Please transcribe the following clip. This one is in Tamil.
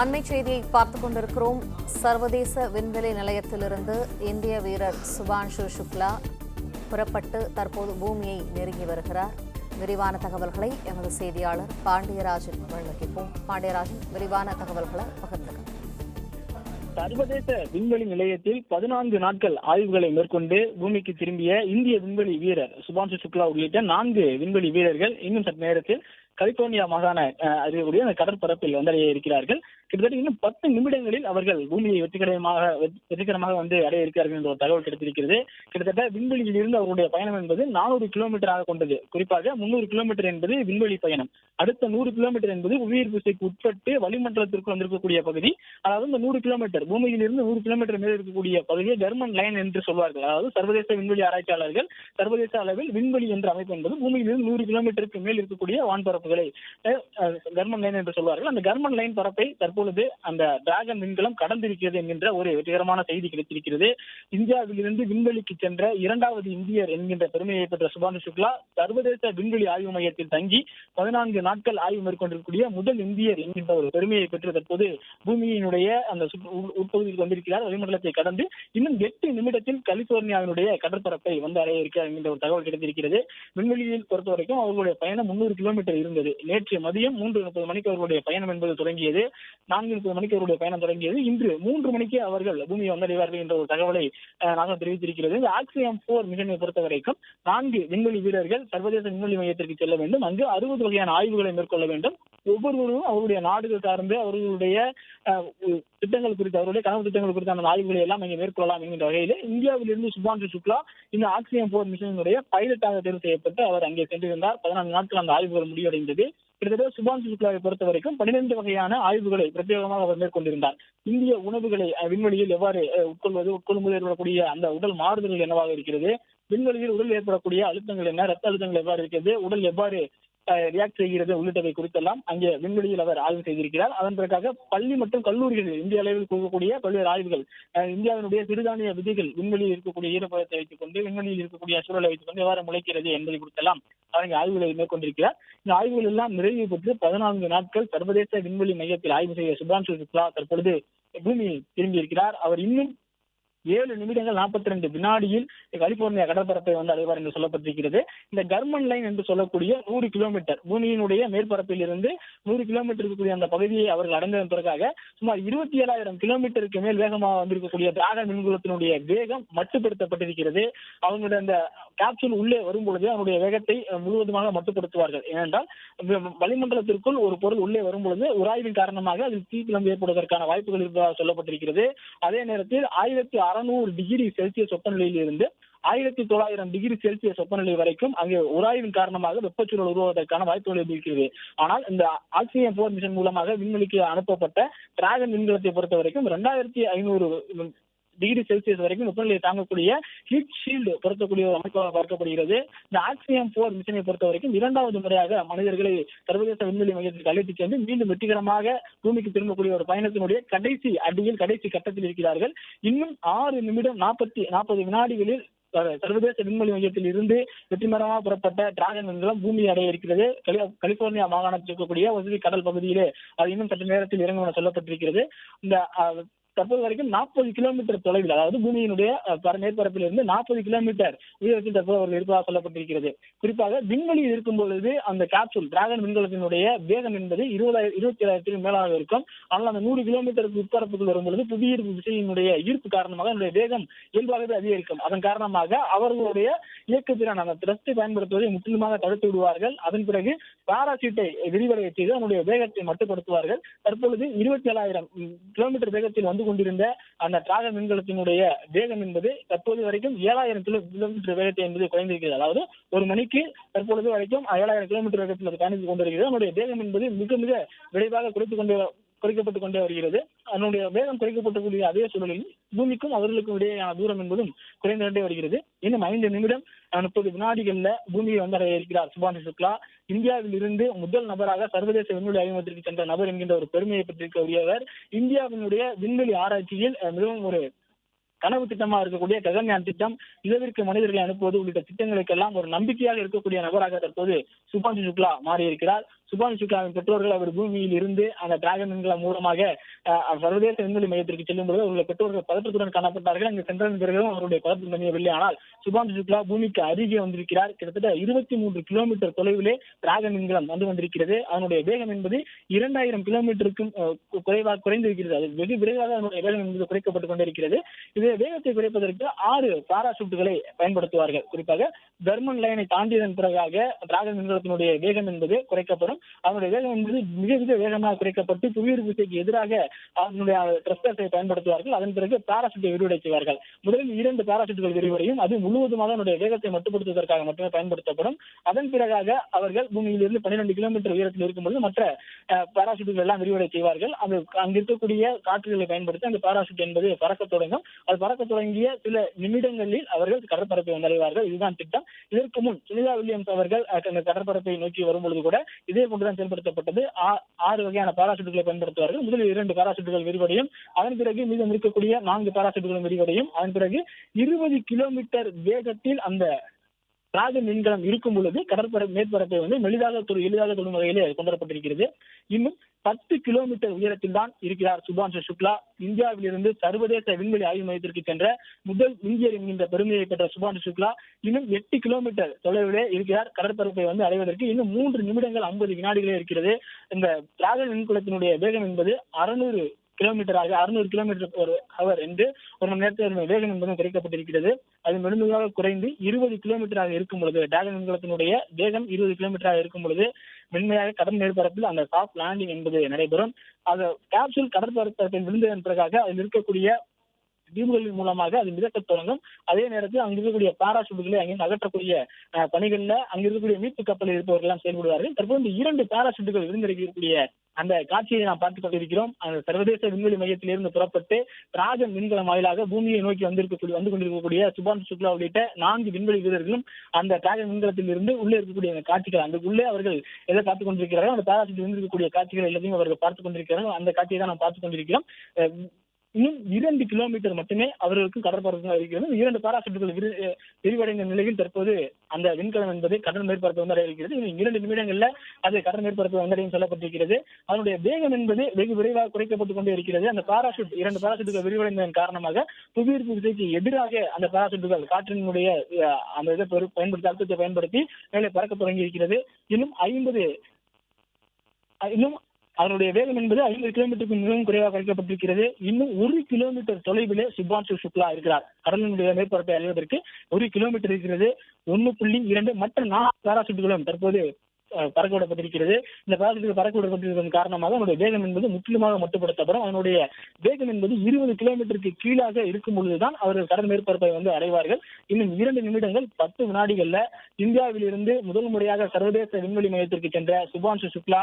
அண்மை செய்தியை பார்த்து கொண்டிருக்கிறோம். சர்வதேச விண்வெளி நிலையத்திலிருந்து இந்திய வீரர் சுபான்ஷு சுக்லா புறப்பட்டு தற்போது பூமியை நெருங்கி வருகிறார். விரிவான தகவல்களை எமது செய்தியாளர் பாண்டியராஜன் வழங்கிப்போம். பாண்டியராஜன் விரிவான தகவல்களை பகிர்ந்துக்க. சர்வதேச விண்வெளி நிலையத்தில் பதினான்கு நாட்கள் ஆய்வுகளை மேற்கொண்டு பூமிக்கு திரும்பிய இந்திய விண்வெளி வீரர் சுபான்சு சுக்லா உள்ளிட்ட நான்கு விண்வெளி வீரர்கள் இன்னும் சற்று நேரத்தில் கலிபோர்னியா மாகாண அஹ், அறியக்கூடிய அந்த கடற்பரப்பில் வந்தடைய இருக்கிறார்கள். கிட்டத்தட்ட இன்னும் பத்து நிமிடங்களில் அவர்கள் பூமியை வெற்றிகரமாக வெற்றிகரமாக வந்து அடைய இருக்கிறார்கள் என்ற ஒரு தகவல் கிடைத்திருக்கிறது. கிட்டத்தட்ட விண்வெளியில் இருந்து அவருடைய பயணம் என்பது நானூறு கிலோமீட்டராக கொண்டது. குறிப்பாக முன்னூறு கிலோமீட்டர் என்பது விண்வெளி பயணம். அடுத்த நூறு கிலோமீட்டர் என்பது புவியீர்ப்பு விசைக்கு உட்பட்டு வளிமண்டலத்திற்கு வந்திருக்கக்கூடிய பகுதி. அதாவது இந்த நூறு கிலோமீட்டர் பூமியில் இருந்து நூறு கிலோமீட்டர் மேல் இருக்கக்கூடிய பகுதியை ஜெர்மன் லைன் என்று சொல்வார்கள். அதாவது சர்வதேச விண்வெளி ஆராய்ச்சியாளர்கள் சர்வதேச அளவில் விண்வெளி என்ற அமைப்பு என்பது பூமியில் இருந்து நூறு கிலோமீட்டருக்கு மேல் இருக்கக்கூடிய வான்பரப்பு பரப்புகளை கர்மன் லைன் என்று சொல்வார்கள். அந்த கர்மன் லைன் பரப்பை தற்பொழுது அந்த டிராகன் விண்கலம் கடந்திருக்கிறது என்கின்ற ஒரு வெற்றிகரமான செய்தி கிடைத்திருக்கிறது. இந்தியாவிலிருந்து விண்வெளிக்கு சென்ற இரண்டாவது இந்தியர் என்கின்ற பெருமையை பெற்ற சுபானு சுக்லா சர்வதேச விண்வெளி ஆய்வு மையத்தில் தங்கி பதினான்கு நாட்கள் ஆய்வு மேற்கொண்டிருக்கக்கூடிய முதல் இந்தியர் என்கின்ற ஒரு பெருமையை பெற்று தற்போது பூமியினுடைய அந்த சுற்று- உட்பகுதியில் வந்திருக்கிறார். வளிமண்டலத்தை கடந்து இன்னும் எட்டு நிமிடத்தில் கலிபோர்னியாவினுடைய கடற்பரப்பை வந்து அடைய இருக்கிறார் என்கின்ற ஒரு தகவல் கிடைத்திருக்கிறது. விண்வெளியில் பொறுத்த வரைக்கும் அவர்களுடைய பயணம் முன்னூறு கிலோமீட்டர் இருந்தது. நேற்று மதியம் மூன்று முப்பது மணிக்கு அவர்களுடைய பயணம் என்பது தொடங்கியது நான்கு முப்பது மணிக்கு அவருடைய பயணம் தொடங்கியது. இன்று மூன்று மணிக்கு அவர்கள் பூமியை வந்தடைவார்கள் என்ற ஒரு தகவலை நாங்கள் தெரிவித்திருக்கிறது. இந்த ஆக்சியம் போர் மிஷனை பொறுத்த வரைக்கும் நான்கு விண்வெளி வீரர்கள் சர்வதேச விண்வெளி மையத்திற்கு செல்ல வேண்டும். அங்கு அறுபது வகையான ஆய்வுகளை மேற்கொள்ள வேண்டும். ஒவ்வொருவரும் அவருடைய நாடுகள் சார்ந்து அவர்களுடைய திட்டங்கள் குறித்து அவருடைய கனவு திட்டங்கள் குறித்த அந்த ஆய்வுகளை எல்லாம் இங்கே மேற்கொள்ளலாம் என்கின்ற வகையில் இந்தியாவிலிருந்து சுபான்ஷு சுக்லா இந்த ஆக்சியம் போர் மிஷனுடைய பைலட்டாக தேர்வு செய்யப்பட்டு அவர் அங்கே சென்றிருந்தார். பதினான்கு நாட்கள் அந்த ஆய்வுகள் முடிவடைந்தது. கிட்டத்தட்ட சுபான் சுக்லாவை பொறுத்த வரைக்கும் பன்னிரண்டு வகையான ஆய்வுகளை பிரத்யேகமாக அவர் மேற்கொண்டிருந்தார். இந்திய உணவுகளை விண்வெளியில் எவ்வாறு உட்கொள்வது உட்கொள்ளும்போது ஏற்படக்கூடிய அந்த உடல் மாறுதல்கள் என்னவாக இருக்கிறது? விண்வெளியில் உடல் ஏற்படக்கூடிய அழுத்தங்கள் என்ன? ரத்த அழுத்தங்கள் எவ்வாறு இருக்கிறது? உடல் எவ்வாறு ரியாக்ட் செய்கிறது உள்ளிட்டவை குறித்தெல்லாம் அங்கே விண்வெளியில் அவர் ஆய்வு செய்திருக்கிறார். அதன் பிறகாக பள்ளி மற்றும் கல்லூரிகளில் இந்திய அளவில் கொடுக்கக்கூடிய பல்வேறு ஆய்வுகள் இந்தியாவினுடைய சிறுதானிய விதிகள் விண்வெளியில் இருக்கக்கூடிய ஈரப்பதத்தை வைத்துக் கொண்டு விண்வெளியில் இருக்கக்கூடிய சூழலை வைத்துக் கொண்டு எவ்வாறு முளைக்கிறது என்பதை குறித்தெல்லாம் அவர் இங்கே ஆய்வுகளை மேற்கொண்டிருக்கிறார். இந்த ஆய்வுகள் எல்லாம் நிறைவு பெற்று பதினான்கு நாட்கள் சர்வதேச விண்வெளி மையத்தில் ஆய்வு செய்ய சுபான்ஷு சுக்லா தற்பொழுது பூமியில் திரும்பியிருக்கிறார். அவர் இன்னும் ஏழு நிமிடங்கள் நாற்பத்தி ரெண்டு வினாடியில் கலிபோர்னியா கடற்பரப்பை வந்து அடைவார் என்று சொல்லப்பட்டிருக்கிறது. இந்த கர்மன் லைன் என்று சொல்லக்கூடிய நூறு கிலோமீட்டர் பூமியினுடைய மேற்பரப்பில் இருந்து நூறு கிலோமீட்டர் இருக்கக்கூடிய அந்த பகுதியை அவர்கள் அடைந்ததன் பிறகாக சுமார் இருபத்தி ஏழாயிரம் கிலோமீட்டருக்கு மேல் வேகமாக வந்திருக்கக்கூடிய டிராகன் மின்குலத்தினுடைய வேகம் மட்டுப்படுத்தப்பட்டிருக்கிறது. அவங்களுடைய அந்த கேப்சூல் உள்ளே வரும் பொழுது அவனுடைய வேகத்தை முழுவதுமாக மட்டுப்படுத்துவார்கள். ஏனென்றால் வளிமண்டலத்திற்குள் ஒரு பொருள் உள்ளே வரும் பொழுது உராய்வின் காரணமாக அதில் தீப்பிழம்பு ஏற்படுவதற்கான வாய்ப்புகள் இருப்பதாக சொல்லப்பட்டிருக்கிறது. அதே நேரத்தில் ஆயிரத்தி அறுநூறு டிகிரி செல்சியஸ் வெப்பநிலையில் இருந்து ஆயிரத்தி தொள்ளாயிரம் டிகிரி செல்சியஸ் வெப்பநிலை வரைக்கும் அங்கே உராய்வின் காரணமாக வெப்பச்சூழல் உருவாவதற்கான வாய்ப்புகள் இருக்கிறது ஆனால் இந்த ஆக்சிஜன் போர் மிஷன் மூலமாக விண்வெளிக்கு அனுப்பப்பட்ட டிராகன் விண்கலத்தை பொறுத்த வரைக்கும் ரெண்டாயிரத்தி ஐநூறு டிகிரி செல்சியஸ் வரைக்கும் வெப்பநிலையை தாங்கக்கூடிய ஹீட் ஷீல்டு பொருத்தக்கூடிய ஒரு அமைப்பாக பார்க்கப்படுகிறது. இந்த ஆக்சியம் போர் மிஷனை பொறுத்த வரைக்கும் இரண்டாவது முறையாக மனிதர்களை சர்வதேச விண்வெளி மையத்திற்கு அழைத்துச் சென்று மீண்டும் வெற்றிகரமாக பூமிக்கு திரும்பக்கூடிய ஒரு பயணத்தினுடைய கடைசி அடியில் கடைசி கட்டத்தில் இருக்கிறார்கள். இன்னும் ஆறு நிமிடம் நாற்பத்தி நாற்பது வினாடிகளில் சர்வதேச விண்வெளி மையத்தில் இருந்து வெற்றிமரமாக புறப்பட்ட டிராகன் விண்கலம் பூமி அடைய இருக்கிறது. கலி- கலிபோர்னியா மாகாணத்தில் இருக்கக்கூடிய வசதி கடல் பகுதியிலே அது இன்னும் சற்று நேரத்தில் இறங்கும் என சொல்லப்பட்டிருக்கிறது. இந்த தற்போது வரைக்கும் நாற்பது கிலோமீட்டர் தொலைவில் அதாவது பூமியினுடைய மேற்பரப்பில் இருந்து நாற்பது கிலோமீட்டர் உயரத்தில் தற்போது அவர்கள் இருப்பதாக சொல்லப்பட்டிருக்கிறது. குறிப்பாக விண்வெளியில் இருக்கும் பொழுது அந்த கேப்சூல் டிராகன் விண்கலத்தினுடைய வேகம் என்பது இருபதாயிரம் இருபத்தி ஏழாயிரத்துக்கு மேலாக இருக்கும். ஆனால் அந்த நூறு கிலோமீட்டருக்கு உட்பரப்புக்குள் வரும் பொழுது புவியீர்ப்பு விசையினுடைய ஈர்ப்பு காரணமாக அதனுடைய வேகம் இயல்பாகவே அதிகரிக்கும். அதன் காரணமாக அவர்களுடைய இயக்கத்திறன் அந்த திரஸ்டை பயன்படுத்துவதை முற்றிலுமாக தடுத்து விடுவார்கள். அதன் பிறகு பாராசீட்டை விரிவடைய செய்து அதனுடைய வேகத்தை மட்டுப்படுத்துவார்கள். தற்பொழுது இருபத்தி ஏழாயிரம் கிலோமீட்டர் வேகத்தில் வந்து கொண்டிருந்த அந்த காக மின்கலத்தினுடைய வேகம் என்பது தற்போது வரைக்கும் ஏழாயிரம் கிலோ கிலோமீட்டர் வேகத்தை என்பது குறைந்திருக்கிறது. அதாவது ஒரு மணிக்கு தற்பொழுது வரைக்கும் ஏழாயிரம் கிலோமீட்டர் வேகத்தில் அது பயணித்துக் கொண்டிருக்கிறது. அதனுடைய வேகம் என்பது மிக மிக விரைவாக குறைத்துக் கொண்டு குறைக்கப்பட்டுக் கொண்டே வருகிறது. அதனுடைய வேகம் குறைக்கப்பட்டக்கூடிய அதே சூழலில் பூமிக்கும் அவர்களுக்கும் இடையேயான தூரம் என்பதும் குறைந்து கொண்டே வருகிறது. இன்னும் ஐந்து நிமிடம் முப்பது வினாடிகள்ல பூமியை வந்தடைய இருக்கிறார் சுபாஷ் சுக்லா இந்தியாவில் இருந்து முதல் நபராக சர்வதேச விண்வெளி அறிமுகத்திற்கு சென்ற நபர் என்கின்ற ஒரு பெருமையை பெற்றிருக்கக்கூடியவர். இந்தியாவினுடைய விண்வெளி ஆராய்ச்சியில் மிகவும் ஒரு கனவு திட்டமா இருக்கக்கூடிய ககன்யான் திட்டம் நிலவிற்கு மனிதர்களை அனுப்புவது உள்ளிட்ட திட்டங்களுக்கெல்லாம் ஒரு நம்பிக்கையாக இருக்கக்கூடிய நபராக தற்போது சுபான்ஷு சுக்லா மாறியிருக்கிறார். சுபாஷ் சுக்லாவின் பெற்றோர்கள் அவர் பூமியில் இருந்து அந்த டிராகன் மூலமாக சர்வதேச விண்வெளி மையத்திற்கு செல்லும் பொழுது அவருடைய பெற்றோர்கள் பதற்றத்துடன் காணப்பட்டார்கள். அங்கு சென்றதன் பிறகும் அவருடைய பதற்றம் தனியவில்லை. ஆனால் சுபான் சுக்லா பூமிக்கு அருகே வந்திருக்கிறார். கிட்டத்தட்ட இருபத்தி மூன்று கிலோமீட்டர் தொலைவிலே டிராகன் விண்கலம் வந்து வந்திருக்கிறது. அதனுடைய வேகம் என்பது இரண்டாயிரம் கிலோமீட்டருக்கும் குறைவாக குறைந்திருக்கிறது. அது வெகு விரைவாக அதனுடைய வேகம் என்பது குறைக்கப்பட்டுக் கொண்டிருக்கிறது. இது வேகத்தை குறைப்பதற்கு ஆறு பாராசூட்டுகளை பயன்படுத்துவார்கள். குறிப்பாக தர்மன் லைனை தாண்டியதன் பிறகாக டிராகன் விண்கலத்தினுடைய வேகம் என்பது குறைக்கப்படும். அவனுடைய வேகம் என்பது மிக மிக வேகமாக குறைக்கப்பட்டு புவியீர்ப்பு விசைக்கு எதிராக அவனுடைய ட்ரெஸ்டர்ஸை பயன்படுத்துவார்கள். அதன் பிறகு பாராசூட்டை விரிவடை செய்வார்கள். முதலில் இரண்டு பாராசூட்டுகள் விரிவடையும். அது முழுவதுமாக அவனுடைய வேகத்தை மட்டுப்படுத்துவதற்காக மட்டுமே பயன்படுத்தப்படும். அதன் பிறகாக அவர்கள் பூமியிலிருந்து பன்னிரண்டு கிலோமீட்டர் உயரத்தில் இருக்கும்போது மற்ற பாராசூட்டுகள் எல்லாம் விரிவடை செய்வார்கள். அது அங்கிருக்கக்கூடிய காற்றுகளை பயன்படுத்தி அந்த பாராசூட் என்பது பறக்க தொடங்கும். அது பறக்க தொடங்கிய சில நிமிடங்களில் அவர்கள் கடற்பரப்பை வந்தடைவார்கள் இதுதான் திட்டம். இதற்கு முன் சுனிதா வில்லியம்ஸ் அவர்கள் கடற்பரப்பை நோக்கி வரும்பொழுது கூட இதே போன்றுதான் செயல்படுத்தப்பட்டது. ஆ- ஆறு வகையான பாராசூட்டுகளை பயன்படுத்துவார்கள். முதலில் இரண்டு பாராசூட்டுகள் விரிவடையும். அதன் பிறகு மீதம் இருக்கக்கூடிய நான்கு பாராசூட்டுகளும் விரிவடையும். அதன் பிறகு இருபது கிலோமீட்டர் வேகத்தில் அந்த ராகு விண்கலம் இருக்கும் பொழுது கடற்பரப்பு மேற்பரப்பை வந்து மெலிதாக தொடு எளிதாக தொடும் வகையிலே கொண்டு வரப்பட்டிருக்கிறது இன்னும் பத்து கிலோமீட்டர் உயரத்தில் தான் இருக்கிறார் சுபான்ஷு சுக்லா. இந்தியாவிலிருந்து சர்வதேச விண்வெளி ஆய்வு மையத்திற்கு சென்ற முதல் இந்தியர் என்கின்ற பெருமையை பெற்ற சுபான்ஷு சுக்லா இன்னும் எட்டு கிலோமீட்டர் தொலைவிலே இருக்கிறார். கடற்பரப்பை வந்து அடைவதற்கு இன்னும் மூன்று நிமிடங்கள் ஐம்பது வினாடிகளே இருக்கிறது. இந்த டிராகன் மின்குலத்தினுடைய வேகம் என்பது அறுநூறு கிலோமீட்டராக அறுநூறு கிலோமீட்டர் ஒரு ஹவர் என்று ஒரு மணி நேரத்தில் வேகம் என்பதும் குறைக்கப்பட்டிருக்கிறது அது மென்மையாக குறைந்து இருபது கிலோமீட்டராக இருக்கும் பொழுது டிராகன் விண்கலத்தினுடைய வேகம் இருபது கிலோமீட்டராக இருக்கும் பொழுது மென்மையாக கடல் மேற்பரப்பில் அந்த சாஃப்ட் லேண்டிங் என்பது நடைபெறும். அந்த கேப்சூல் கடற்பரப்பில் விழுந்ததன் பிறகாக அதில் இருக்கக்கூடிய தீவுகளின் மூலமாக அது மிதக்கத் தொடங்கும். அதே நேரத்தில் அங்க இருக்கக்கூடிய பாராசூட்டுகளை அங்கே அகற்றக்கூடிய அஹ், பணிகள்ல அங்க இருக்கக்கூடிய மீட்பு கப்பலில் இருப்பவர்கள் எல்லாம் செயல்படுவார்கள். தற்போது இந்த இரண்டு பாராசூட்டுகள் விருந்திருக்கக்கூடிய அந்த காட்சியை நாம் பார்த்துக் கொண்டிருக்கிறோம். அந்த சர்வதேச விண்வெளி மையத்திலிருந்து புறப்பட்டு ராஜன் விண்கலம் வாயிலாக பூமியை நோக்கி வந்திருக்கக்கூடிய வந்து கொண்டிருக்கக்கூடிய சுபான் சுக்லா உள்ளிட்ட நான்கு விண்வெளி வீரர்களும் அந்த டிராகன் விண்கலத்தில் இருந்து உள்ளே இருக்கக்கூடிய அந்த காட்சிகள் அந்த உள்ளே அவர்கள் எதை பார்த்துக் கொண்டிருக்கிறார்கள் அந்த பேராசிட்டில் இருந்திருக்கக்கூடிய காட்சிகள் எல்லாத்தையும் அவர்கள் பார்த்துக் கொண்டிருக்கிறார்கள். அந்த காட்சியை தான் நாம் பார்த்துக் கொண்டிருக்கிறோம். இன்னும் இரண்டு கிலோமீட்டர் மட்டுமே அவர்களுக்கு கடற்பரப்பு இருக்கிறது. இரண்டு பாராசூட்டுகள் விரி- விரிவடைந்த நிலையில் தற்போது அந்த விண்கலம் என்பது கடல் மேற்பரப்பு வந்து அடைகிறது இன்னும் இரண்டு நிமிடங்கள்ல அது கடல் மேற்பரப்பு வந்தடையும் சொல்லப்பட்டிருக்கிறது. அதனுடைய வேகம் என்பது வெகு விரைவாக குறைக்கப்பட்டுக் கொண்டே இருக்கிறது. அந்த பாராசூட் இரண்டு பாராசூட்டுகள் விரிவடைந்ததன் காரணமாக புவியீர்ப்பு விசைக்கு எதிராக அந்த பாராசூட்டுகள் காற்றினுடைய அந்த இதை பயன்படுத்தி அழுத்தத்தை பயன்படுத்தி மேலே பறக்க தொடங்கி இருக்கிறது இன்னும் ஐம்பது இன்னும் அதனுடைய வேகம் என்பது ஐம்பது கிலோமீட்டருக்கு மிகவும் குறைவாக குறைக்கப்பட்டிருக்கிறது இன்னும் ஒரு கிலோமீட்டர் தொலைவிலே சுபான்சு சுக்லா இருக்கிறார். கடலினுடைய மேற்பரப்பை அடைவதற்கு ஒரு கிலோமீட்டர் இருக்கிறது. ஒன்னு புள்ளி இரண்டு மற்ற நாலு பாராசூட்டுகளும் தற்போது பறக்கவிடப்பட்டிருக்கிறது. பறக்க விடப்பட்டிருக்கிறது இந்த பாராசூட்டுகள் பறக்க விடப்பட்டிருப்பதன் காரணமாக அதனுடைய வேகம் என்பது முற்றிலுமாக மட்டுப்படுத்தப்படும். அதனுடைய வேகம் என்பது இருபது கிலோமீட்டருக்கு கீழாக இருக்கும் பொழுதுதான் அவர்கள் கடல் மேற்பரப்பை வந்து அடைவார்கள். இன்னும் இரண்டு நிமிடங்கள் பத்து வினாடிகள்ல இந்தியாவிலிருந்து முதல் முறையாக சர்வதேச விண்வெளி மையத்திற்கு சென்ற சுபான்சு சுக்லா